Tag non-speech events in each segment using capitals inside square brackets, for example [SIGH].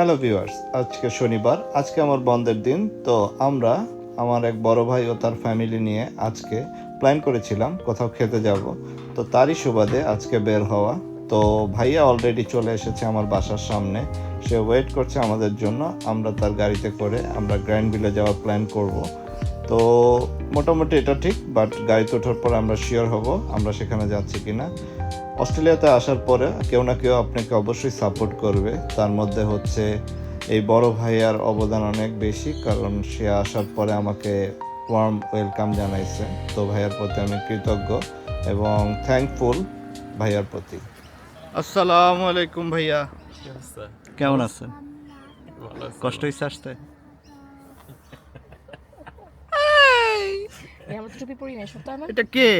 Hello viewers আজকে শনিবার, আজকে আমার বন্ধের দিন, তো আমরা, আমার এক বড় ভাই ও তার ফ্যামিলি নিয়ে আজকে প্ল্যান করেছিলাম কোথাও খেতে যাব। তো তারই সুবাদে আজকে বের হওয়া। তো ভাইয়া অলরেডি চলে এসেছে আমার বাসার সামনে। সে ওয়েট করছে আমাদের জন্য। আমরা তার গাড়িতে করে আমরা গ্র্যান্ড বিলে যাওয়ার প্ল্যান করব। তো মোটামুটি এটা ঠিক বাট গাড়িতে ওঠার পর আমরা শিওর হব আমরা সেখানে যাচ্ছি কিনা। অস্ট্রেলিয়াতে আসার পরে কেউ না কেউ আপনাকে অবশ্যই সাপোর্ট করবে। তার মধ্যে হচ্ছে এই বড় ভাইয়ার অবদান অনেক বেশি কারণ সে আসার পরে আমাকে ওয়ার্ম ওয়েলকাম জানাইছে। তো ভাইয়ার প্রতি আমি কৃতজ্ঞ এবং থ্যাঙ্কফুল ভাইয়ার প্রতি। আসসালামু আলাইকুম ভাইয়া। কেমন আছেন? কষ্ট হয়েছে আসতে এই আমরা তো টুপি পরি নাই সত্য আমার। এটা কে?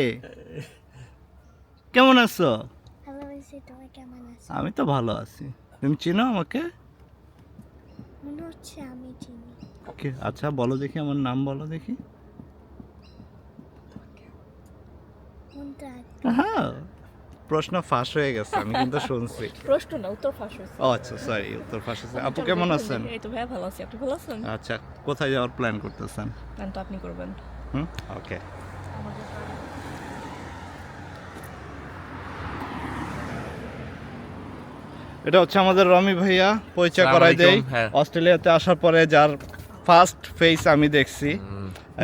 কেমন আছো? ভালো আছি তুমি কেমন আছো? আমি তো ভালো আছি। তুমি চিনো আমাকে? মনে হচ্ছে আমি চিনি। কে আচ্ছা বলো দেখি আমার নাম বলো দেখি। হ্যাঁ প্রশ্ন ফাঁস হয়ে গেছে আমি কিন্তু শুনছি। [LAUGHS] প্রশ্ন না উত্তর ফাঁস হয়েছে। ও আচ্ছা সরি উত্তর ফাঁস হয়েছে। আপু কেমন আছেন? এই তো ভাইয়া ভালো আছি আপনি ভালো আছেন? আচ্ছা কোথায় যাওয়ার প্ল্যান করতেছেন? প্ল্যান তো আপনি করবেন। হুম ওকে এটা হচ্ছে আমাদের রমি ভাইয়া পরিচয় করাই দেই। হ্যাঁ। অস্ট্রেলিয়াতে আসার পরে যার ফার্স্ট ফেস আমি দেখছি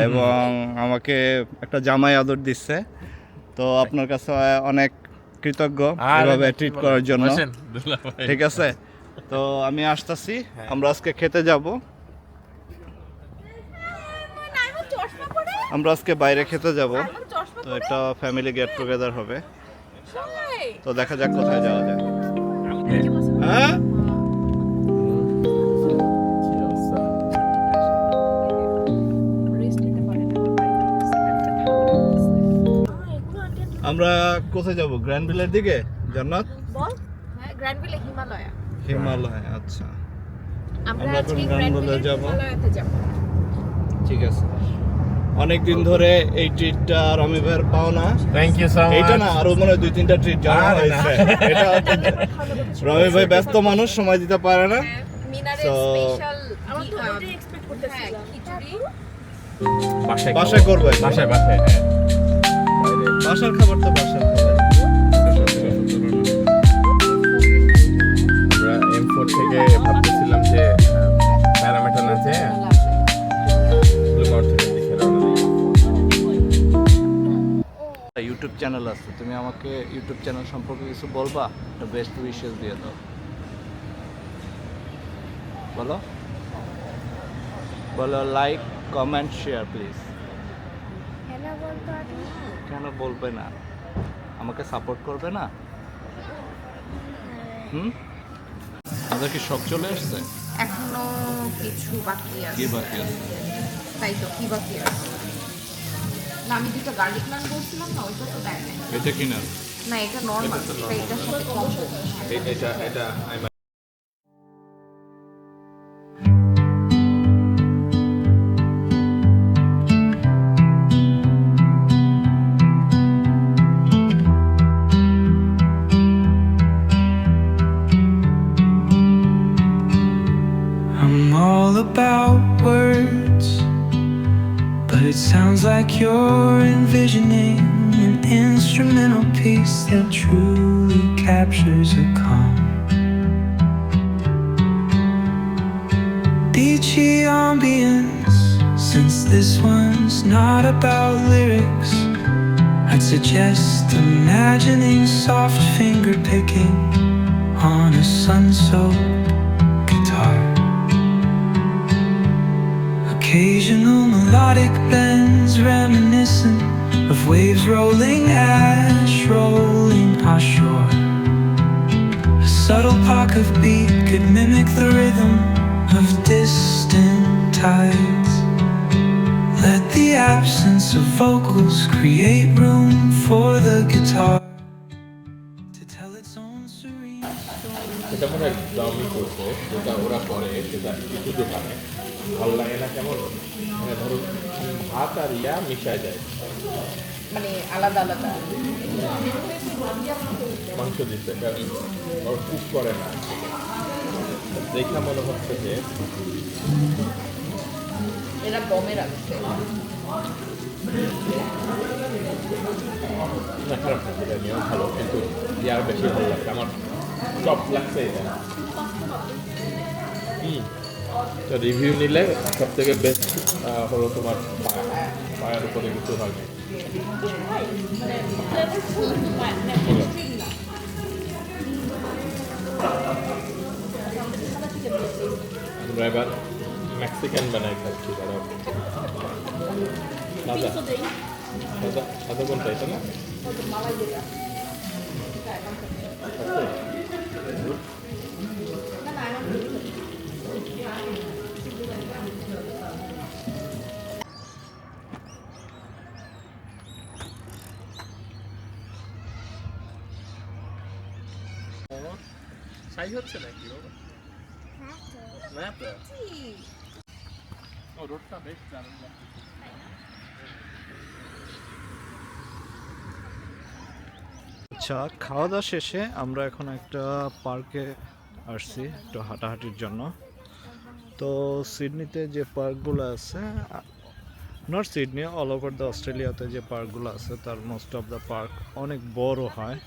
এবং আমাকে একটা জামাই আদর দিচ্ছে। তো আপনার কাছে অনেক কৃতজ্ঞ এভাবে ট্রিট করার জন্য। ঠিক আছে? তো আমি আসতেছি আমরা আজকে খেতে যাব। আমরা আজকে বাইরে খেতে যাব। তো একটা ফ্যামিলি গেট টুগেদার হবে। তো দেখা যাক কোথায় যাওয়া যায়। হ্যাঁ। পারেন আমরা কোথায় যাব? গ্র্যান্ড ভিলের দিকে? জান্নাত? বল। হ্যাঁ গ্র্যান্ড ভিলে হিমালয়া। হিমালয় আচ্ছা। আমরা এখন গ্র্যান্ড ভিলে। যাব। ঠিক আছে। অনেক দিন ধরে এই ট্রিটটা রমি ভাইয়ের পাও না থ্যাংক ইউ সো মাচ না আরও মনে হয় দুই তিনটা ট্রিট জমা আরে না। হয়েছে। এটা রমি ভাই ব্যস্ত মানুষ সময় দিতে পারে না। মিনারের স্পেশাল আমরা তো হ্যাঁ, ওটাই এক্সপেক্ট করতেছি খিচুড়ি। বাসায় বাসায় করবে বাসায় বাসায়। হ্যাঁ বাইরে বাসার খাবার তো বাসার খাবার। আমরা এম ফোর থেকে চ্যানেল আছে। তুমি আমাকে ইউটিউব চ্যানেল সম্পর্কে কিছু বলবা? একটা বেস্ট উইশেস দিয়ে দাও। বলো। বলো লাইক কমেন্ট শেয়ার প্লিজ কেন বলবে না? আমাকে সাপোর্ট করবে না? হুম? আমাদের কি সব চলে এসছে এখনও কিছু বাকি কি বাকি আছে? তাই তো কি বাকি আছে? না আমি যেটা গার্লিক নান বলছিলাম না ওইটা তো দেয় না এটা কি না না এটা নর্মাল এটা এটা এটা Beachy ambience, since this one's not about lyrics. I'd suggest imagining soft finger picking on a sun soaked guitar. Occasional melodic bends reminiscent of waves rolling, ash rolling ashore. A subtle pock of beat could mimic the tides. Let the absence of vocals create room for the guitar to tell its own serene story. এটা মনে হয় দামি করছে যেটা ওরা করে সেটা কিছু দোকানে ভালো লাগে না কেমন? মানে ধরো ভাত আর ইয়া মিশায় যায়। মানে আলাদা আলাদা। মাংস দিচ্ছে কারণ ওরা কুক করে না। দেখা মনে হচ্ছে যে এরা দমে রাখছে ভালো কিন্তু আর বেশি ভালো লাগছে আমার টপ লাগছে এটা হুম রিভিউ নিলে সব থেকে বেস্ট হলো তোমার পায়া পায়ার উপরে কিছু হয়। আমরা এবার মেক্সিকান বানাই খাচ্ছি দাঁড়াও সাদা সাদা সাদা কোনটা এটা না সাই হচ্ছে নাকি বাবা? হ্যাঁ না তো আচ্ছা খাওয়া দাওয়া শেষে আমরা এখন একটা পার্কে আসছি একটু হাঁটাহাঁটির জন্য। তো সিডনিতে যে পার্কগুলো আছে not Sydney all over the অস্ট্রেলিয়াতে যে পার্কগুলো আছে, তার মোস্ট অফ দ্য পার্ক অনেক বড় হয়।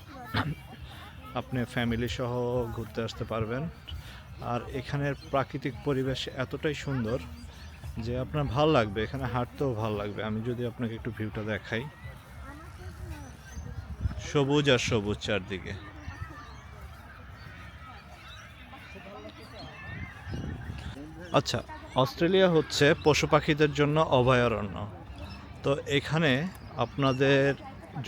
আপনি ফ্যামিলি সহ ঘুরতে আসতে পারবেন। আর এখানের প্রাকৃতিক পরিবেশ এতটাই সুন্দর যে আপনার ভালো লাগবে, এখানে হাঁটতেও ভালো লাগবে। আমি যদি আপনাকে একটু ভিউটা দেখাই। সবুজ আর সবুজ চারদিকে। আচ্ছা অস্ট্রেলিয়া হচ্ছে পশু পাখিদের জন্য অভয়ারণ্য। তো এখানে আপনাদের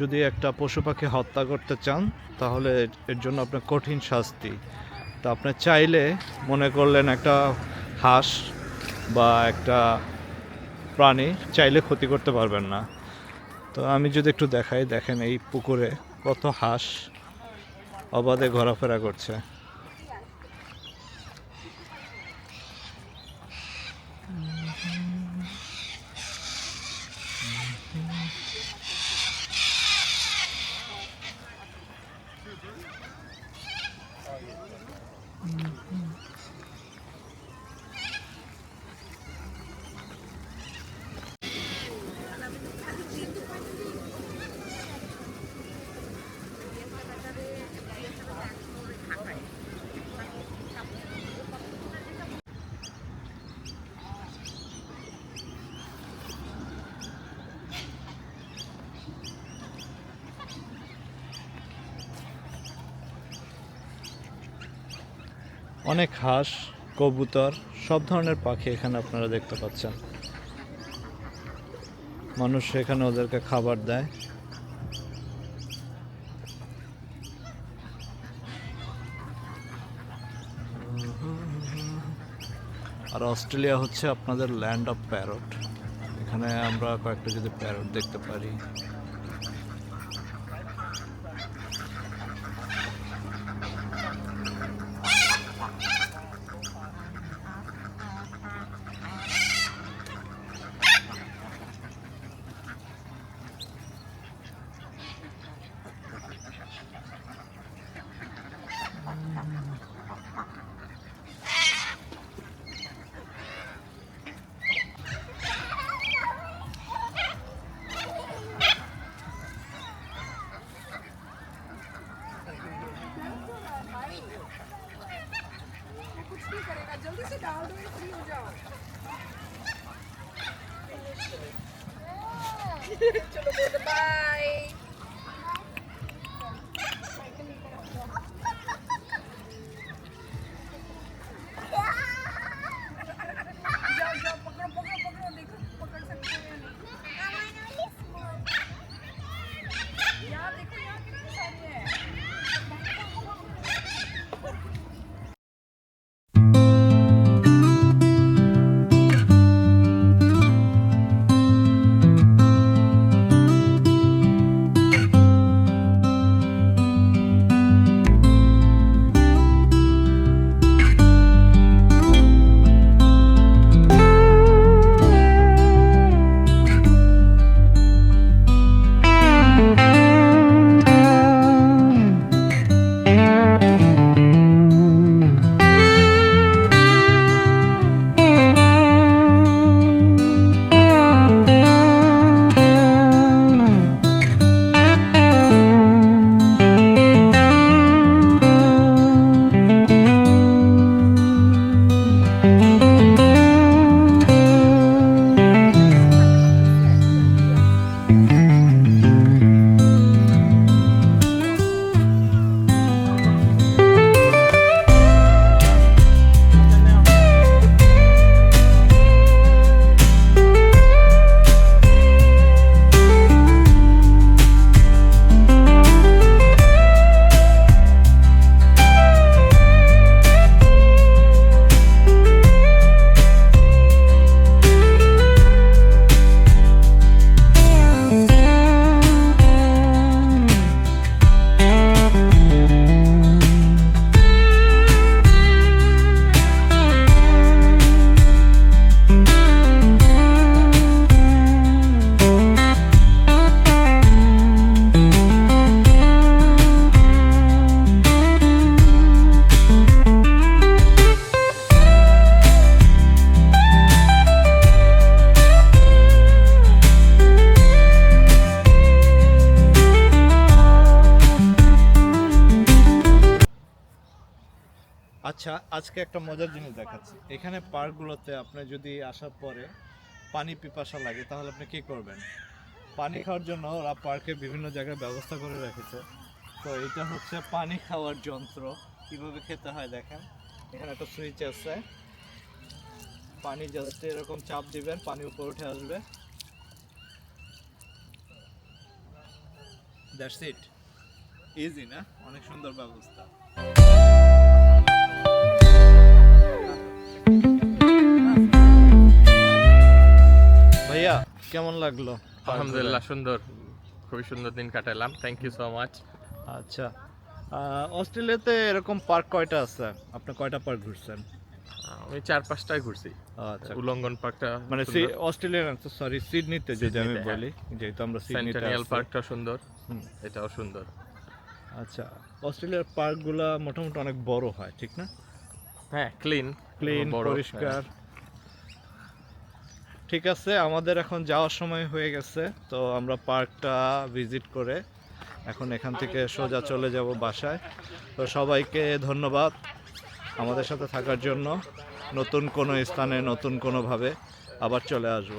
যদি একটা পশু পাখি হত্যা করতে চান, তাহলে এর জন্য আপনার কঠিন শাস্তি। তো আপনি চাইলে মনে করলেন একটা হাঁস বা একটা প্রাণী চাইলে ক্ষতি করতে পারবেন না। তো আমি যদি একটু দেখাই, দেখেন এই পুকুরে কত হাঁস অবাধে ঘোরাফেরা করছে। অনেক হাঁস, কবুতর, সব ধরনের পাখি এখানে আপনারা দেখতে পাচ্ছেন। মানুষ এখানে ওদেরকে খাবার দেয়। আর অস্ট্রেলিয়া হচ্ছে আপনাদের ল্যান্ড অফ প্যারট এখানে আমরা কয়েকটা যদি প্যারট দেখতে পারি। আচ্ছা আজকে একটা মজার জিনিস দেখাচ্ছি। এখানে পার্কগুলোতে আপনি যদি আসার পরে পানি পিপাসা লাগে তাহলে আপনি কি করবেন? পানি খাওয়ার জন্য ওরা পার্কে বিভিন্ন জায়গায় ব্যবস্থা করে রেখেছে। তো এটা হচ্ছে পানি খাওয়ার যন্ত্র। কীভাবে খেতে হয় দেখেন? এখানে একটা সুইচ আছে। পানি জাস্ট এরকম চাপ দিবেন পানি উপরে উঠে আসবে। দ্যাটস ইট ইজি না? অনেক সুন্দর ব্যবস্থা। কেমন লাগল? আলহামদুলিল্লাহ সুন্দর। খুবই সুন্দর দিন কাটালাম। থ্যাংক ইউ সো মাচ আচ্ছা। অস্ট্রেলিয়াতে এরকম পার্ক কয়টা আছে? আপনি কয়টা পার্ক ঘুরছেন? আমি চার পাঁচটায় ঘুরছি। আচ্ছা। উলঙ্গন পার্কটা মানে অস্ট্রেলিয়ান সরি সিডনিতে যদি আমি হ্যাঁ। বলি যেহেতু আমরা সিডনিতে সেন্টেনিয়াল পার্কটা সুন্দর। এটাও সুন্দর। আচ্ছা অস্ট্রেলিয়ার পার্কগুলো মোটামুটি অনেক বড় হয় ঠিক না? হ্যাঁ ক্লিন ক্লিন পরিষ্কার। ঠিক আছে, আমাদের এখন যাওয়ার সময় হয়ে গেছে, তো আমরা পার্কটা ভিজিট করে এখন এখান থেকে সোজা চলে যাব বাসায়। তো সবাইকে ধন্যবাদ আমাদের সাথে থাকার জন্য, নতুন কোনো স্থানে, নতুন কোনোভাবে আবার চলে আসব।